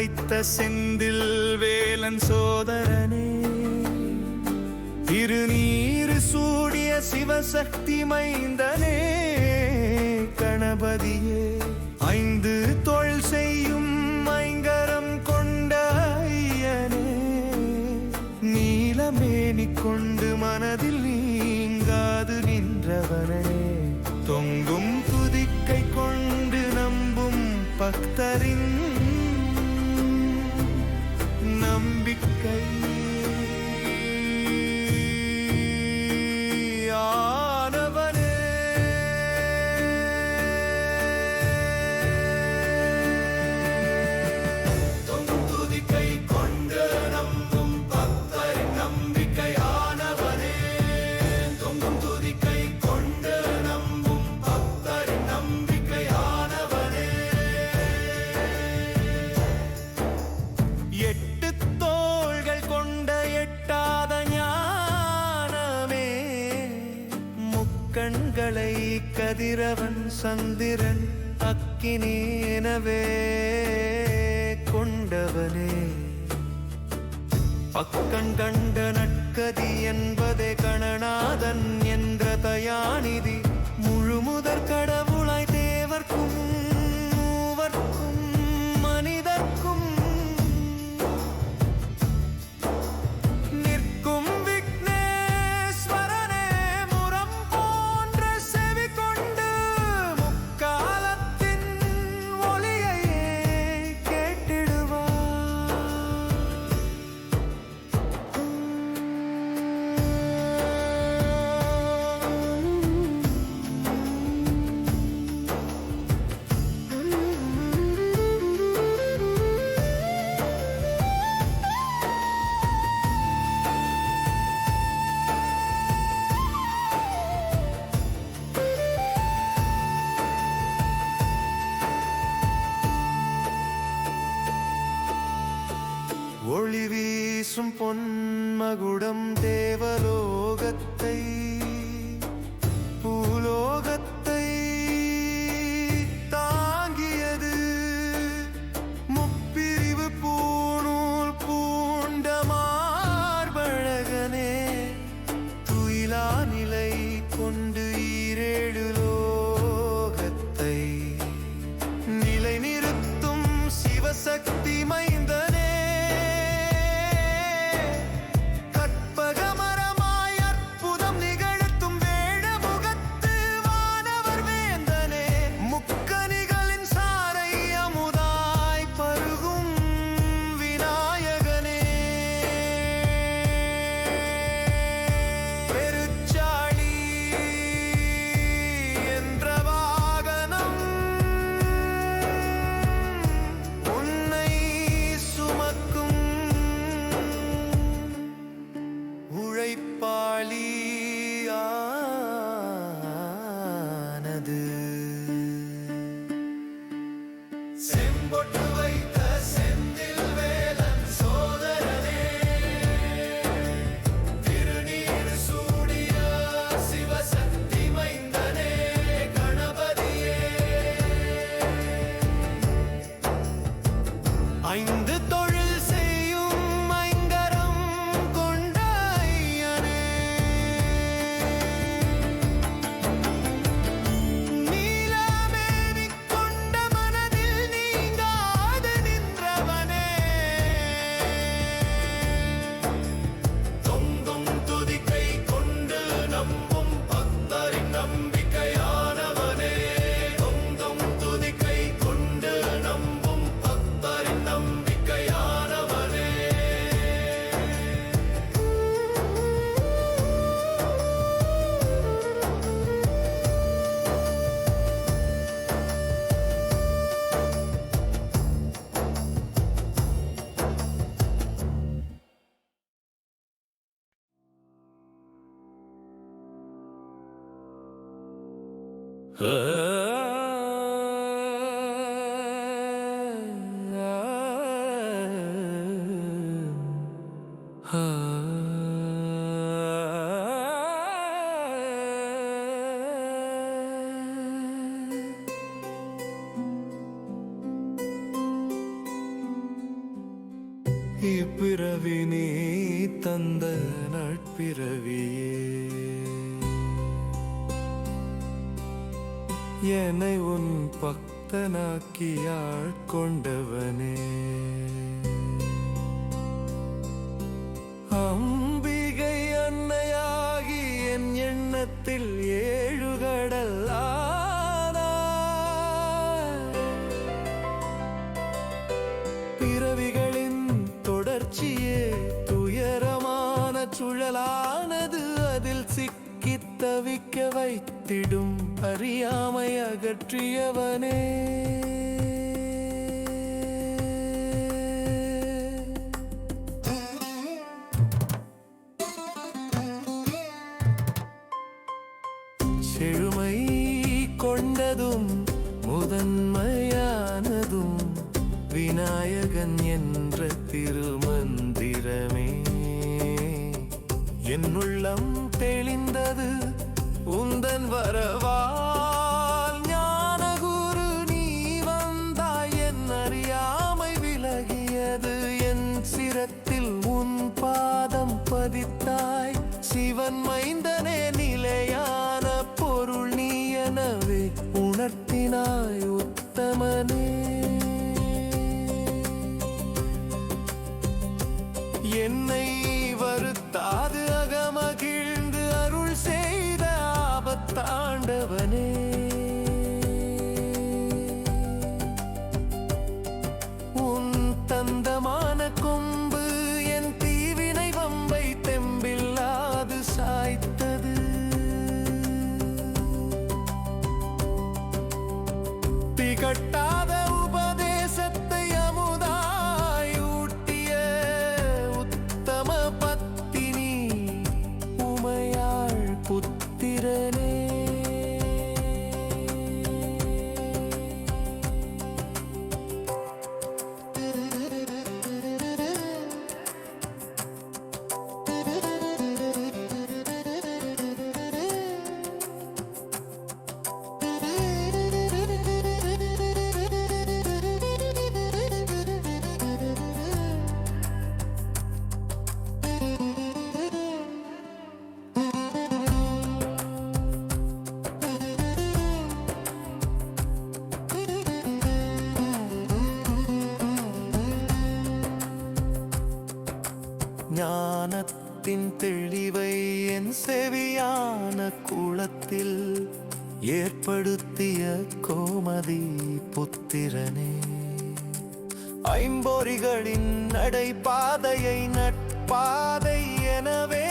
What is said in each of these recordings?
வைத்த செந்தில் வேலன் சோதரனே திருநீர் சூடிய சிவசக்தி மைந்தனே கணபதியே ஐந்து தொல் செய்யும் ஐங்கரம் கொண்ட ஐயனே நீலமேனி கொண்டு மனதில் நீங்காது நின்றவனே தொங்கும் துதிக்கை கொண்டு நம்பும் பக்தரின் கிழவன் சந்திரன் அக்கினேனவே கொண்டவனே. பக்கன் கண்ட நட்கதி என்பதே கணநாதன் என்ற தயாநிதி. முழுமுதற் கடவுளாய் தேவர்க்கும் வீசும் பொன்மகுடம் இப்பிறவி நீ தந்த நட்பிறவியே என்னை உன் பக்தனாக்கி ஆட்கொண்டவனே அம்பிகை அன்னையாகி என் எண்ணத்தில் ஏழு கடல் பிறவிகளின் தொடர்ச்சியே துயரமான சுழலானது அதில் சிக்கித் தவிக்க வைத்திடும். அறியாமை அகற்றியவனே செழுமை கொண்டதும் முதன்மையானதும் விநாயகன் என்ற திருமந்திரமே. என் உள்ளம் தெளிந்தது வரவால் ஞானகுரு நீ வந்தாய். என் அறியாமை விலகியது. என் சிரத்தில் உன் பாதம் பதித்தாய். சிவன் மைந்தனே ஞானத்தின் தெளிவை என் செவியான குளத்தில் ஏற்படுத்திய கோமதி புத்திரனே. ஐம்பொறிகளின் நடைபாதையை நட்பாதை எனவே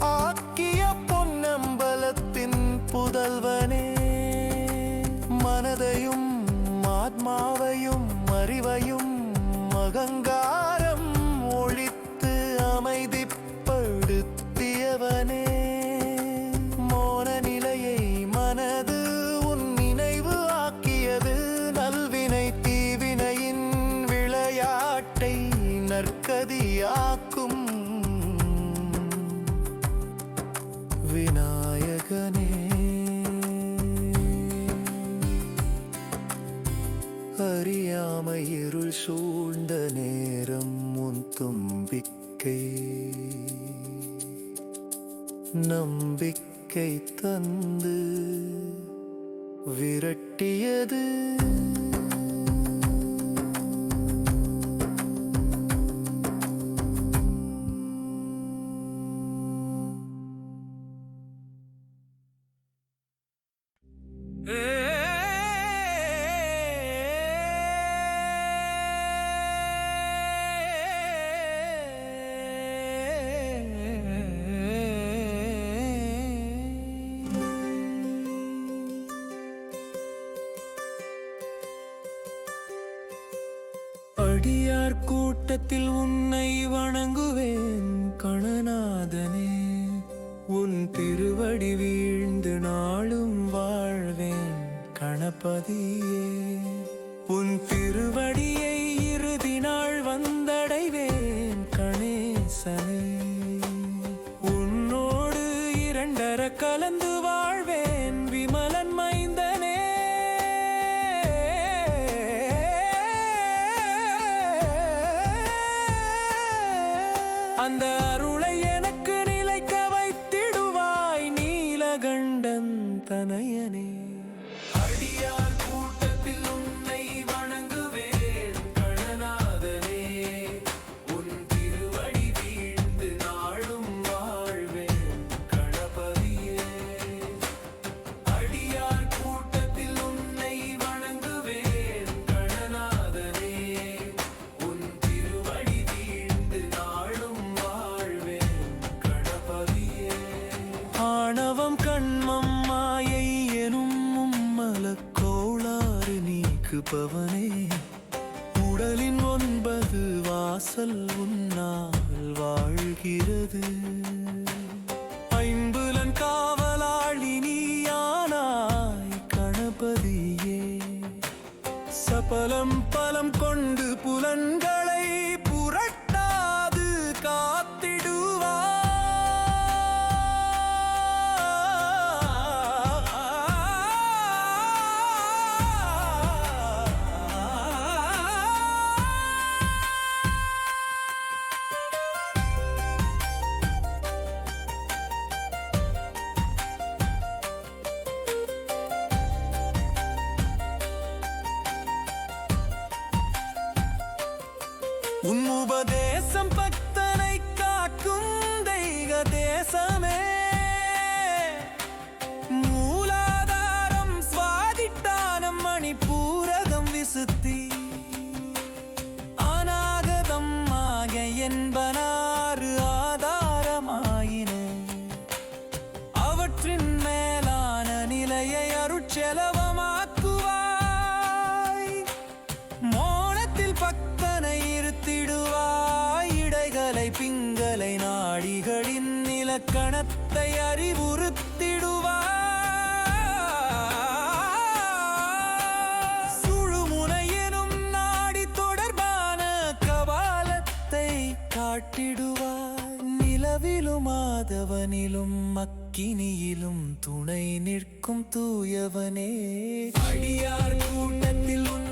ஆக்கிய பொன்னம்பலத்தின் புதல்வர் நம்பிக்கை தந்து விரட்டியது. கூட்டத்தில் உன்னை வணங்குவேன் கணநாதனே. உன் திருவடி வீழ்ந்து நாளும் வாழ்வேன் கணபதியே. உன் திருவடியை இறுதி நாள் வந்தடைவேன் கணேசனே. உன்னோடு இரண்டர கலந்து ഗണ്ഡൻ തനയനേ ഹരിയാ பலம் பலம் கொண்டு புலன்களை புரட்டாது காத்து some fuck மரணத்தை அறிவுறுத்திடுவார். சுழுமுனையினும் நாடி தொடர்பான கபாலத்தை காட்டிடுவார். நிலவிலும் ஆதவனிலும் மக்கினியிலும் துணை நிற்கும் தூயவனே. அடியார் கூட்டத்தில் உன்